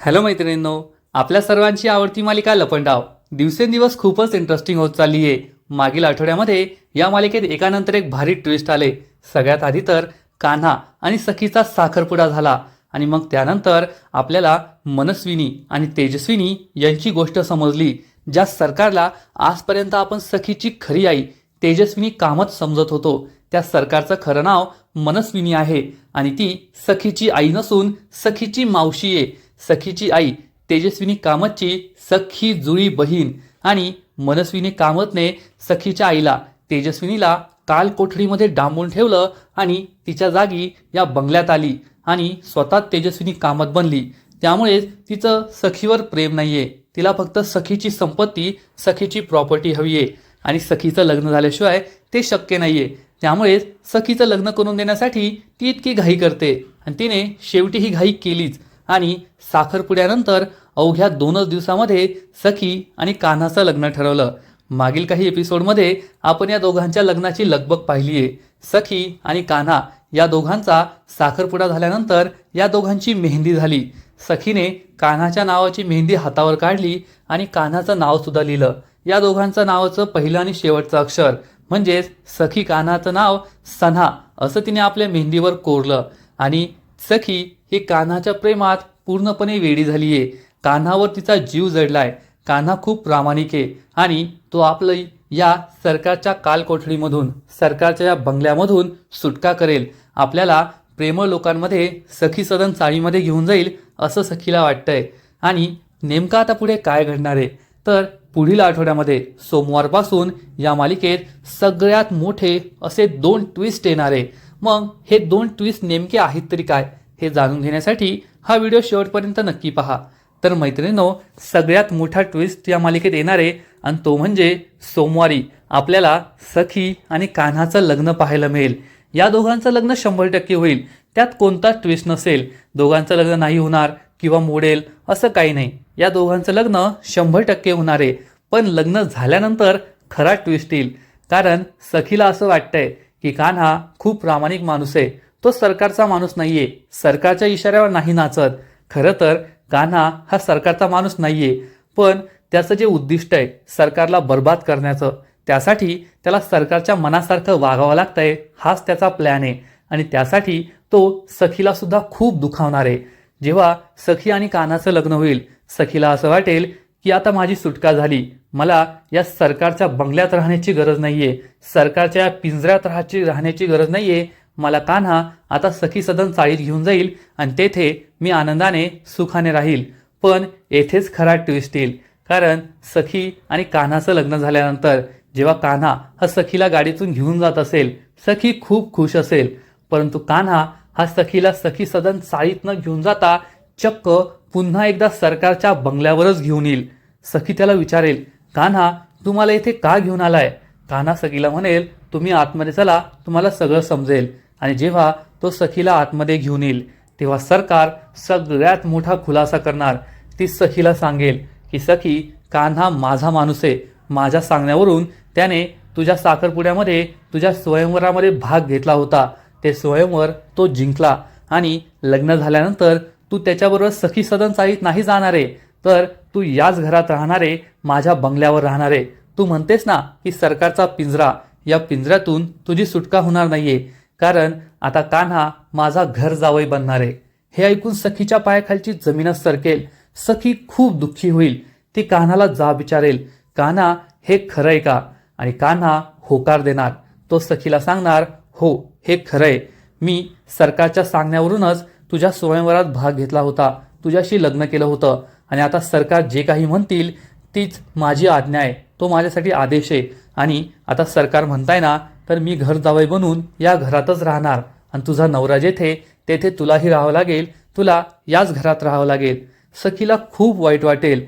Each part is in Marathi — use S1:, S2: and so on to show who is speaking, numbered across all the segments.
S1: हॅलो मैत्रिणींनो आपल्या सर्वांची आवडती मालिका लपंडाव. दिवसेंदिवस खूपच इंटरेस्टिंग होत चालली आहे मागील आठवड्यामध्ये या मालिकेत एकानंतर एक भारी ट्विस्ट आले. सगळ्यात आधी तर कान्हा आणि सखीचा साखरपुडा झाला. आणि मग त्यानंतर आपल्याला मनस्विनी आणि तेजस्विनी यांची गोष्ट समजली ज्या सरकारला आजपर्यंत आपण सखीची खरी आई तेजस्विनी कामत समजत होतो. त्या सरकारचं खरं नाव मनस्विनी आहे आणि ती सखीची आई नसून सखीची मावशी आहे. सखीची आई तेजस्विनी कामतची सखी जुळी बहीण आणि मनस्विनी कामतने सखीच्या आईला तेजस्विनीला काल कोठडीमध्ये डांबून ठेवलं आणि तिच्या जागी या बंगल्यात आली आणि स्वतः तेजस्विनी कामत बनली. त्यामुळेच तिचं सखीवर प्रेम नाहीये. तिला फक्त सखीची संपत्ती सखीची प्रॉपर्टी हवी आहे आणि सखीचं लग्न झाल्याशिवाय ते शक्य नाहीये. त्यामुळेच सखीचं लग्न करून देण्यासाठी ती इतकी घाई करते आणि तिने शेवटी ही घाई केलीच. आणि साखरपुड्यानंतर अवघ्या दोनच दिवसामध्ये सखी आणि कान्हाचं लग्न ठरवलं. मागील काही एपिसोडमध्ये आपण या दोघांच्या लग्नाची लगबग पाहिली आहे. सखी आणि कान्हा या दोघांचा साखरपुडा झाल्यानंतर या दोघांची मेहंदी झाली. सखीने कान्हाच्या नावाची मेहंदी हातावर काढली आणि कान्हाचं नावसुद्धा लिहिलं. या दोघांचं नावाचं पहिलं आणि शेवटचं अक्षर म्हणजेच सखी कान्हाचं नाव सन्हा असं तिने आपल्या मेहंदीवर कोरलं. आणि सखी ही कान्हाच्या प्रेमात पूर्णपणे वेडी झाली आहे कान्हावर तिचा जीव जडलाय. कान्हा खूप प्रामाणिक आहे आणि तो आपलं या सरकारच्या कालकोठडीमधून सरकारच्या या बंगल्यामधून सुटका करेल. आपल्याला प्रेमळ लोकांमध्ये सखी सदन चाळीमध्ये घेऊन जाईल असं सखीला वाटतंय. आणि नेमकं आता पुढे काय घडणार आहे? तर पुढील आठवड्यामध्ये सोमवारपासून या मालिकेत सगळ्यात मोठे असे दोन ट्विस्ट येणार आहे. मग हे दोन ट्विस्ट नेमके आहेत तरी काय? हे जाणून घेण्यासाठी हा व्हिडिओ शेवटपर्यंत नक्की पहा. तर मैत्रिणींनो सगळ्यात मोठा ट्विस्ट या मालिकेत येणार आहे आणि तो म्हणजे सोमवारी आपल्याला सखी आणि कान्हाचं लग्न पाहायला मिळेल. या दोघांचं लग्न शंभर टक्के होईल. त्यात कोणताच ट्विस्ट नसेल दोघांचं लग्न नाही होणार किंवा मोडेल असं काही नाही. या दोघांचं लग्न शंभर टक्के होणार आहे. पण लग्न झाल्यानंतर खरा ट्विस्ट येईल. कारण सखीला असं वाटतंय की कान्हा खूप प्रामाणिक माणूस आहे. तो सरकारचा माणूस नाहीये. सरकारच्या इशाऱ्यावर नाही नाचत. खरं तर कान्हा हा सरकारचा माणूस नाहीये. पण त्याचं जे उद्दिष्ट आहे सरकारला बर्बाद करण्याचं त्यासाठी त्याला सरकारच्या मनासारखं वागावं लागतंय हाच त्याचा प्लॅन आहे. आणि त्यासाठी तो सखीला सुद्धा खूप दुखावणार आहे. जेव्हा सखी आणि कान्हाचं लग्न होईल सखीला असं वाटेल की आता माझी सुटका झाली. मला या सरकारच्या बंगल्यात राहण्याची गरज नाहीये. सरकारच्या पिंजऱ्यात राहायची राहण्याची गरज नाहीये. मला कान्हा आता सखी सदन चाळीत घेऊन जाईल आणि तेथे मी आनंदाने सुखाने राहील. पण येथेच खरा ट्विस्ट येईल. कारण सखी आणि कान्हाचं लग्न झाल्यानंतर जेव्हा कान्हा हा सखीला गाडीतून घेऊन जात असेल सखी खूप खुश असेल. परंतु कान्हा हा सखीला सखी सदन चाळीतनं घेऊन जाता चक्क पुन्हा एकदा सरकारच्या बंगल्यावरच घेऊन येईल. सखी त्याला विचारेल कान्हा तुम्हाला इथे का घेऊन आलाय? कान्हा सखीला म्हणेल तुम्ही आतमध्ये चला तुम्हाला सगळं समजेल. आणि जेव्हा तो सखीला आतमध्ये घेऊन येईल तेव्हा सरकार सगळ्यात मोठा खुलासा करणार. ती सखीला सांगेल की सखी कान्हा माझा माणूस आहे. माझ्या सांगण्यावरून त्याने तुझ्या साखरपुड्यामध्ये तुझ्या स्वयंवरामध्ये भाग घेतला होता. ते स्वयंवर तो जिंकला. आणि लग्न झाल्यानंतर तू त्याच्याबरोबर सखी सदन चाळीत नाही जाणार आहे. तर तू याच घरात राहणारे माझ्या बंगल्यावर राहणारे तू म्हणतेस ना की सरकारचा पिंजरा या पिंजऱ्यातून तुझी सुटका होणार नाहीये. कारण आता कान्हा माझा घर जावई बनणार आहे. हे ऐकून सखीच्या पायाखालची जमीनच सरकेल. सखी खूप दुःखी होईल. ती कान्हाला जा विचारेल. कान्हा हे खरं आहे का? आणि कान्हा होकार देणार. तो सखीला सांगणार हो हे खरं आहे. मी सरकारच्या सांगण्यावरूनच तुझ्या स्वयंवरात भाग घेतला होता. तुझ्याशी लग्न केलं होतं. आणि आता सरकार जे काही म्हणतील तीच माझी आज्ञा आहे. तो माझ्यासाठी आदेश आहे. आणि आता सरकार म्हणताय ना तर मी घर जावई बनून या घरातच राहणार. आणि तुझा नवरा जेथे तेथे तुलाही राहावं लागेल. तुला याच घरात राहावं लागेल. सखीला खूप वाईट वाटेल.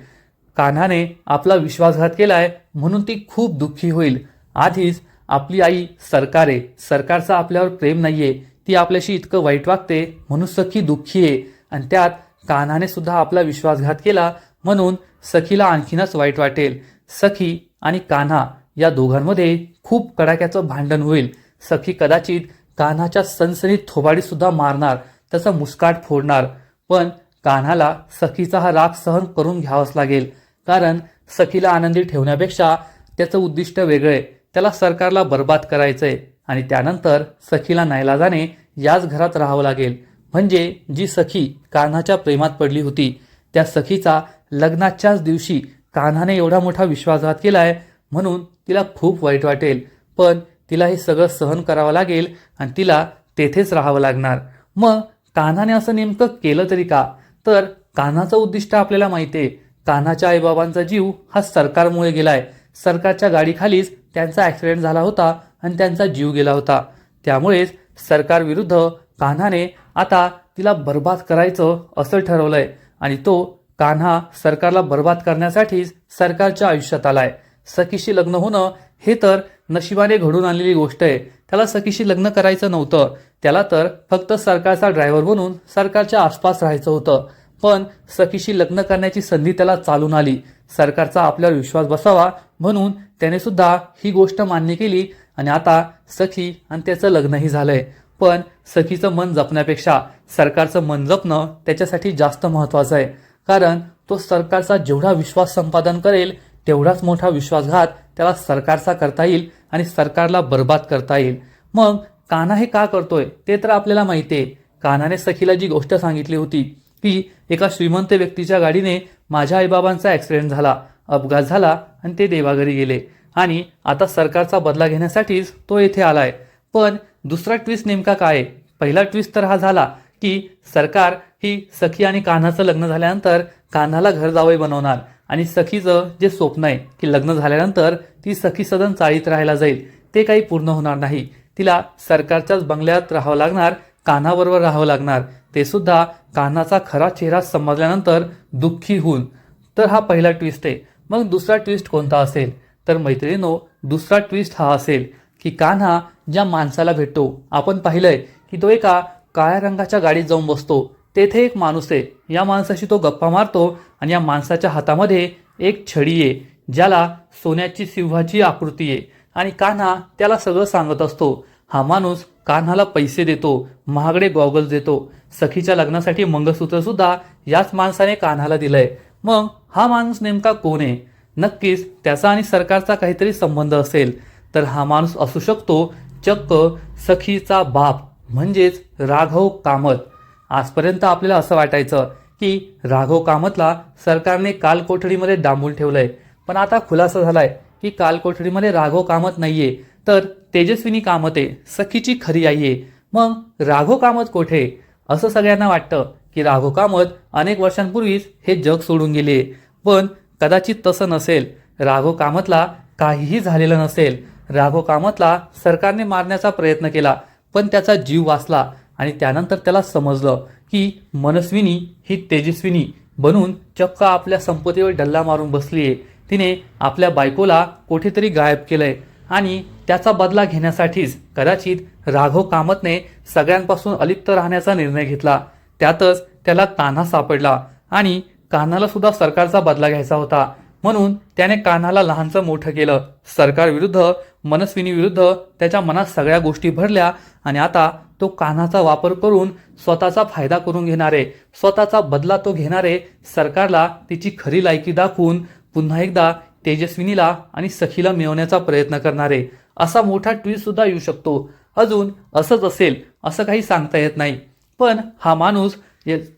S1: कान्हाने आपला विश्वासघात केलाय म्हणून ती खूप दुःखी होईल. आधीच आपली आई सरकार आहे सरकारचं आपल्यावर प्रेम नाहीये. ती आपल्याशी इतकं वाईट वागते म्हणून सखी दुःखी आहे. आणि त्यात कान्हाने सुद्धा आपला विश्वासघात केला म्हणून सखीला आणखीनच वाईट वाटेल. सखी आणि कान्हा या दोघांमध्ये खूप कडाक्याचं भांडण होईल. सखी कदाचित कान्हाच्या सनसनीत थोबाडीसुद्धा मारणार त्याचा मुस्काट फोडणार. पण कान्हाला सखीचा हा राग सहन करून घ्यावाच लागेल. कारण सखीला आनंदी ठेवण्यापेक्षा त्याचं उद्दिष्ट वेगळं. आहे त्याला सरकारला बर्बाद करायचंय आणि त्यानंतर सखीला नाईलाजाने याच घरात राहावं लागेल. म्हणजे जी सखी कान्हाच्या प्रेमात पडली होती त्या सखीचा लग्नाच्याच दिवशी कान्हाने एवढा मोठा विश्वासघात केलाय म्हणून तिला खूप वाईट वाटेल. पण तिला हे सगळं सहन करावं लागेल आणि तिला तेथेच राहावं लागणार. मग कान्हाने असं नेमकं केलं तरी का? तर कान्हाचं उद्दिष्ट आपल्याला माहिती आहे कान्हाच्या आईबाबांचा जीव हा सरकारमुळे गेलाय. सरकारच्या गाडीखालीच त्यांचा ॲक्सिडेंट झाला होता आणि त्यांचा जीव गेला होता. त्यामुळेच सरकारविरुद्ध कान्हाने आता तिला बर्बाद करायचं असं ठरवलंय. आणि तो कान्हा सरकारला बर्बाद करण्यासाठीच सरकारच्या आयुष्यात आलाय. सखीशी लग्न होणं हे तर नशिबाने घडून आणलेली गोष्ट आहे. त्याला सखीशी लग्न करायचं नव्हतं. त्याला तर फक्त सरकारचा ड्रायव्हर बनून सरकारच्या आसपास राहायचं होतं. पण सखीशी लग्न करण्याची संधी त्याला चालून आली. सरकारचा आपल्यावर विश्वास बसावा म्हणून त्याने सुद्धा ही गोष्ट मान्य केली आणि आता सखी आणि त्याचं लग्नही झालंय. पण सखीचं मन जपण्यापेक्षा सरकारचं मन जपणं त्याच्यासाठी जास्त महत्वाचं आहे. कारण तो सरकारचा जेवढा विश्वास संपादन करेल तेवढाच मोठा विश्वासघात त्याला सरकारचा करता येईल आणि सरकारला बर्बाद करता येईल. मग कान्हा हे का करतोय? ते तर आपल्याला माहिती आहे. कान्हाने सखीला जी गोष्ट सांगितली होती की एका श्रीमंत व्यक्तीच्या गाडीने माझ्या आईबाबांचा ॲक्सिडेंट झाला अपघात झाला आणि ते देवाघरी गेले. आणि आता सरकारचा बदला घेण्यासाठीच तो येथे आलाय. पण दुसरा ट्विस्ट नेमका काय आहे? पहिला ट्विस्ट तर हा झाला की सरकार ही सखी आणि कान्हाचं लग्न झाल्यानंतर कान्हाला घर जावई बनवणार. आणि सखीचं जे स्वप्न आहे की लग्न झाल्यानंतर ती सखी सदन चाळीत राहायला जाईल ते काही पूर्ण होणार नाही. तिला सरकारच्याच बंगल्यात राहावं लागणार कान्हाबरोबर राहावं लागणार. ते सुद्धा कान्हाचा खरा चेहरा समजल्यानंतर दुःखी होऊन. तर हा पहिला ट्विस्ट आहे. मग दुसरा ट्विस्ट कोणता असेल? तर मैत्रिणीनो दुसरा ट्विस्ट हा असेल की कान्हा ज्या माणसाला भेटतो. आपण पाहिलंय की तो एका काळ्या रंगाच्या गाडीत जाऊन बसतो. तेथे एक माणूस आहे. या माणसाशी तो गप्पा मारतो आणि या माणसाच्या हातामध्ये एक छडी आहे ज्याला सोन्याची सिंहाची आकृती आहे. आणि कान्हा त्याला सगळं सांगत असतो. हा माणूस कान्हाला पैसे देतो महागडे गॉगल्स देतो. सखीच्या लग्नासाठी मंगळसूत्रसुद्धा याच माणसाने कान्हाला दिलंय. मग हा माणूस नेमका कोण आहे? नक्कीच त्याचा आणि सरकारचा काहीतरी संबंध असेल. तर हा माणूस असू शकतो चक्क सखीचा बाप म्हणजेच राघव कामत. आजपर्यंत आपल्याला असं वाटायचं की राघव कामतला सरकारने काल कोठडीमध्ये डांबून ठेवलंय. पण आता खुलासा झालाय की काल कोठडीमध्ये राघव कामत नाहीये. तर तेजस्विनी कामत आहे सखीची खरी आई आहे. मग राघव कामत कोठे? असं सगळ्यांना वाटतं की राघव कामत अनेक वर्षांपूर्वीच हे जग सोडून गेले. पण कदाचित तसं नसेल. राघव कामतला काहीही झालेलं नसेल. राघव कामतला सरकारने मारण्याचा प्रयत्न केला पण त्याचा जीव वाचला. आणि त्यानंतर त्याला समजलं की मनस्विनी ही तेजस्विनी बनून चक्क आपल्या संपत्तीवर डल्ला मारून बसली आहे तिने आपल्या बायकोला कुठेतरी गायब केलंय आणि त्याचा बदला घेण्यासाठीच कदाचित राघव कामतने सगळ्यांपासून अलिप्त राहण्याचा निर्णय घेतला. त्यातच त्याला कान्हा सापडला आणि कान्हाला सुद्धा सरकारचा बदला घ्यायचा होता. म्हणून त्याने कान्हाला लहानचं मोठं केलं. सरकारविरुद्ध मनस्विनीविरुद्ध त्याच्या मनात सगळ्या गोष्टी भरल्या आणि आता तो कान्हाचा वापर करून स्वतःचा फायदा करून घेणारे स्वतःचा बदला तो घेणारे सरकारला तिची खरी लायकी दाखवून पुन्हा एकदा तेजस्विनीला आणि सखीला मिळवण्याचा प्रयत्न करणारे. असा मोठा ट्विस्ट सुद्धा येऊ शकतो. अजून असंच असेल असं काही सांगता येत नाही. पण हा माणूस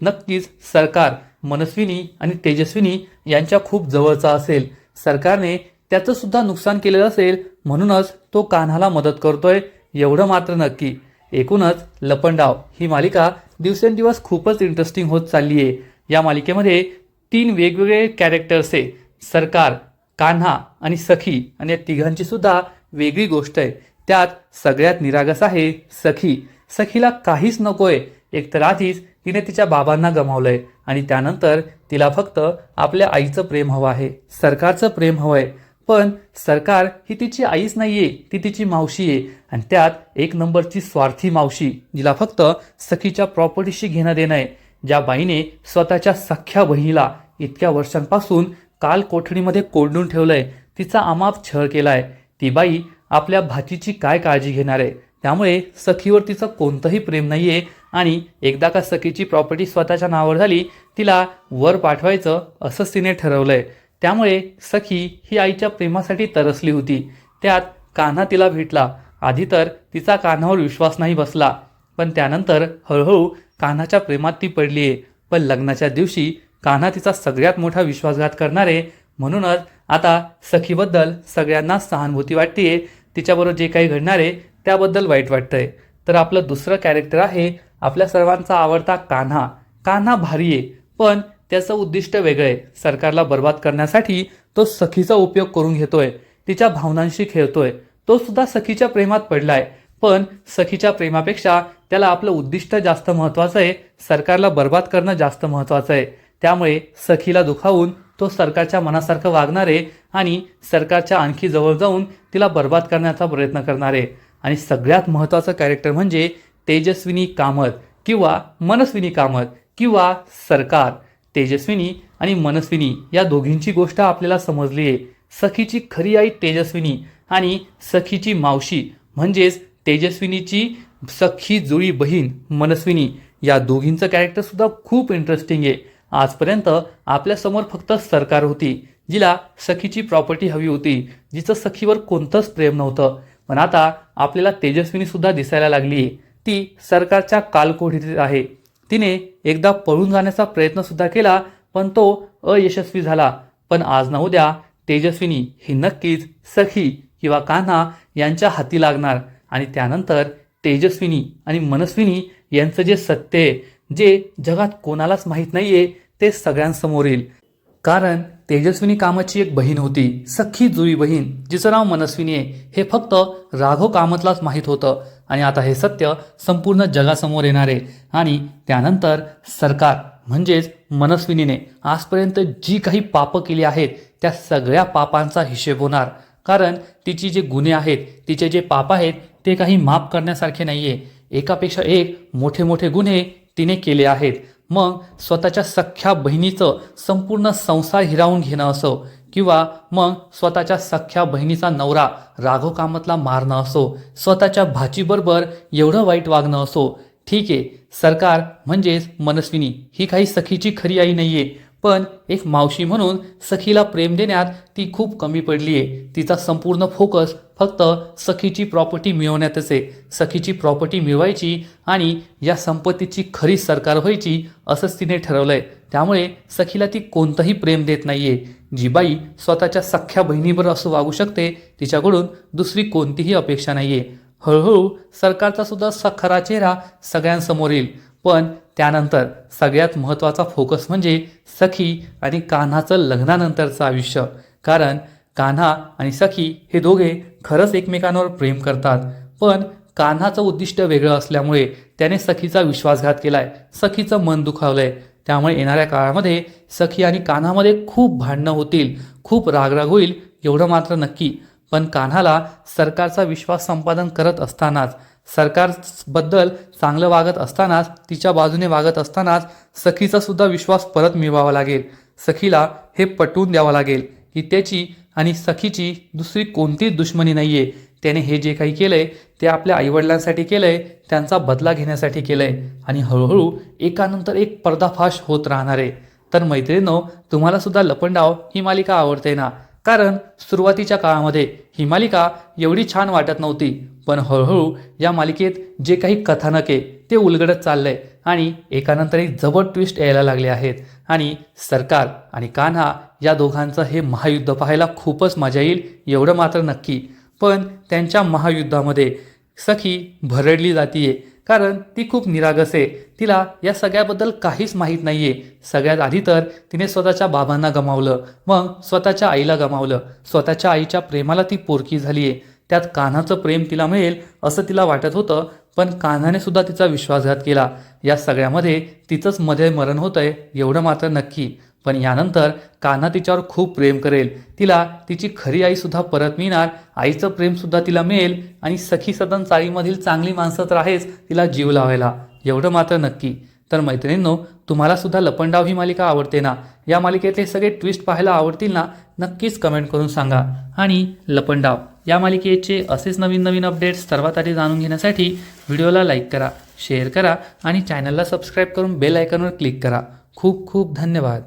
S1: नक्कीच सरकार मनस्विनी आणि तेजस्विनी यांच्या खूप जवळचा असेल. सरकारने त्याचं सुद्धा नुकसान केलेलं असेल म्हणूनच तो कान्हाला मदत करतोय एवढं मात्र नक्की. एकूणच लपंडाव ही मालिका दिवसेंदिवस खूपच इंटरेस्टिंग होत चालली आहे या मालिकेमध्ये तीन वेगवेगळे कॅरेक्टर्स आहे. सरकार कान्हा आणि सखी आणि या तिघांची सुद्धा वेगळी गोष्ट आहे. त्यात सगळ्यात निरागस आहे सखी. सखीला काहीच नकोय एकतर आधीच तिने तिच्या बाबांना गमावलंय आणि त्यानंतर तिला फक्त आपल्या आईचं प्रेम हवं आहे. सरकारचं प्रेम हवंय पण सरकार ही तिची आईच नाहीये ती तिची मावशी आहे. आणि त्यात एक नंबरची स्वार्थी मावशी जिला फक्त सखीच्या प्रॉपर्टीशी घेणं देणं आहे. ज्या बाईने स्वतःच्या सख्या बहिणीला इतक्या वर्षांपासून काल कोठडीमध्ये कोंडून ठेवलंय तिचा अमाप छळ केलाय. ती बाई आपल्या भाचीची काय काळजी घेणार आहे? त्यामुळे सखीवर तिचं कोणतंही प्रेम नाही आहे आणि एकदा का सखीची प्रॉपर्टी स्वतःच्या नावावर झाली तिला वर पाठवायचं असंच तिने ठरवलंय. त्यामुळे सखी ही आईच्या प्रेमासाठी तरसली होती. त्यात कान्हा तिला भेटला. आधी तर तिचा कान्हावर विश्वास नाही बसला. पण त्यानंतर हळूहळू कान्हाच्या प्रेमात ती पडली आहे पण लग्नाच्या दिवशी कान्हा तिचा सगळ्यात मोठा विश्वासघात करणारे म्हणूनच आता सखीबद्दल सगळ्यांना सहानुभूती वाटते तिच्याबरोबर जे काही घडणार आहे त्याबद्दल वाईट वाटतंय. तर आपलं दुसरं कॅरेक्टर आहे आपल्या सर्वांचा आवडता कान्हा. कान्हा भारी आहे पण त्याचं उद्दिष्ट वेगळं आहे. सरकारला बर्बाद करण्यासाठी तो सखीचा उपयोग करून घेतोय. तिच्या भावनांशी खेळतोय. तो सुद्धा सखीच्या प्रेमात पडलाय. पण सखीच्या प्रेमापेक्षा त्याला आपलं उद्दिष्ट जास्त महत्वाचं आहे. सरकारला बर्बाद करणं जास्त महत्वाचं आहे. त्यामुळे सखीला दुखावून तो सरकारच्या मनासारखं वागणारे आणि सरकारच्या आणखी जवळ जाऊन तिला बर्बाद करण्याचा प्रयत्न करणार आहे. आणि सगळ्यात महत्त्वाचं कॅरेक्टर म्हणजे तेजस्विनी कामत किंवा मनस्विनी कामत किंवा सरकार. तेजस्विनी आणि मनस्विनी या दोघींची गोष्ट आपल्याला समजली आहे. सखीची खरी आई तेजस्विनी आणि सखीची मावशी म्हणजेच तेजस्विनीची सखी जुळी बहीण मनस्विनी या दोघींचं कॅरेक्टरसुद्धा खूप इंटरेस्टिंग आहे. आजपर्यंत आपल्यासमोर फक्त सरकार होती जिला सखीची प्रॉपर्टी हवी होती जिचं सखीवर कोणतंच प्रेम नव्हतं. पण आता आपल्याला तेजस्विनी सुद्धा दिसायला लागली ती सरकारच्या कालकोठीत आहे. तिने एकदा पळून जाण्याचा प्रयत्न सुद्धा केला पण तो अयशस्वी झाला. पण आज ना उद्या तेजस्विनी ही नक्कीच सखी किंवा कान्हा यांच्या हाती लागणार. आणि त्यानंतर तेजस्विनी आणि मनस्विनी यांचं जे सत्य आहे जे जगात कोणालाच माहीत नाहीये ते सगळ्यांसमोर येईल. कारण तेजस्विनी कामतची एक बहीण होती सख्खी जुळी बहीण जिचं नाव मनस्विनी आहे. हे फक्त राघव कामतलाच माहीत होतं. आणि आता हे सत्य संपूर्ण जगासमोर येणार आहे. आणि त्यानंतर सरकार म्हणजेच मनस्विनीने आजपर्यंत जी काही पापं केली आहेत त्या सगळ्या पापांचा हिशेब होणार. कारण तिची जे गुन्हे आहेत तिचे जे पाप आहेत ते काही माफ करण्यासारखे नाही आहे एकापेक्षा एक मोठे मोठे गुन्हे तिने केले आहेत. मग स्वतःच्या सख्ख्या बहिणीचं संपूर्ण संसार हिरावून घेणं असो किंवा मग स्वतःच्या सख्ख्या बहिणीचा नवरा राघव कामतला मारणं असो स्वतःच्या भाचीबरोबर एवढं वाईट वागणं असो ठीक आहे सरकार म्हणजेच मनस्विनी ही काही सखीची खरी आई नाहीये पण एक मावशी म्हणून सखीला प्रेम देण्यात ती खूप कमी पडली आहे तिचा संपूर्ण फोकस फक्त सखीची प्रॉपर्टी मिळवण्यातच आहे. सखीची प्रॉपर्टी मिळवायची आणि या संपत्तीची खरी सरकार व्हायची असंच तिने ठरवलं आहे त्यामुळे सखीला ती कोणतंही प्रेम देत नाही आहे जी बाई स्वतःच्या सख्ख्या बहिणीबरोबर असं वागू शकते तिच्याकडून दुसरी कोणतीही अपेक्षा नाही आहे हळूहळू सरकारचा सुद्धा स खरा चेहरा सगळ्यांसमोर येईल. पण त्यानंतर सगळ्यात महत्त्वाचा फोकस म्हणजे सखी आणि कान्हाचं लग्नानंतरचं आयुष्य. कारण कान्हा आणि सखी हे दोघे खरंच एकमेकांवर प्रेम करतात. पण कान्हाचं उद्दिष्ट वेगळं असल्यामुळे त्याने सखीचा विश्वासघात केलाय. सखीचं मन दुखावलंय. त्यामुळे येणाऱ्या काळामध्ये सखी आणि कान्हामध्ये खूप भांडणं होतील. खूप रागराग होईल एवढं मात्र नक्की. पण कान्हाला सरकारचा विश्वास संपादन करत असतानाच सरकारबद्दल चांगलं वागत असतानाच तिच्या बाजूने वागत असतानाच सखीचा सुद्धा विश्वास परत मिळवावा लागेल. सखीला हे पटवून द्यावं लागेल की त्याची आणि सखीची दुसरी कोणतीच दुश्मनी नाहीये. त्याने हे जे काही केलंय ते आपल्या आईवडिलांसाठी केलंय त्यांचा बदला घेण्यासाठी केलंय. आणि हळूहळू एकानंतर एक पर्दाफाश होत राहणार. आहे तर मैत्रिणींनो तुम्हाला सुद्धा लपंडाव ही मालिका आवडते ना? कारण सुरुवातीच्या काळामध्ये ही मालिका एवढी छान वाटत नव्हती. पण हळूहळू या मालिकेत जे काही कथानक आहे ते उलगडत चाललंय आणि एकानंतर एक जबर ट्विस्ट यायला लागले आहेत. आणि सरकार आणि कान्हा या दोघांचं हे महायुद्ध पाहायला खूपच मजा येईल एवढं मात्र नक्की. पण त्यांच्या महायुद्धामध्ये सखी भरडली जातीये. कारण ती खूप निरागस आहे. तिला या सगळ्याबद्दल काहीच माहीत नाही आहे सगळ्यात आधी तर तिने स्वतःच्या बाबांना गमावलं. मग स्वतःच्या आईला गमावलं. स्वतःच्या आईच्या प्रेमाला ती पोरकी झाली आहे त्यात कान्हाचं प्रेम तिला मिळेल असं तिला वाटत होतं पण कान्हाने सुद्धा तिचा विश्वासघात केला. या सगळ्यामध्ये तिचंच मध्ये मरण होतंय एवढं मात्र नक्की. पण यानंतर कान्हा तिच्यावर खूप प्रेम करेल. तिला तिची खरी आई सुद्धा परत मिळणार आईचं प्रेम सुद्धा तिला मिळेल आणि सखी सदन चाळीमधील चांगली माणसं तर आहेच तिला जीव लावायला. एवढं मात्र नक्की. तर मैत्रिणींनो तुम्हाला सुद्धा लपंडाव ही मालिका आवडते ना? या मालिकेतले सगळे ट्विस्ट पाहायला आवडतील ना? नक्कीच कमेंट करून सांगा. आणि लपंडाव. या मालिकेचे असेच नवीन नवीन अपडेट्स सर्वात आधी जाणून घेण्यासाठी व्हिडिओला लाईक करा शेअर करा आणि चॅनलला सबस्क्राईब करून बेल आयकॉनवर क्लिक करा. खूप खूप धन्यवाद.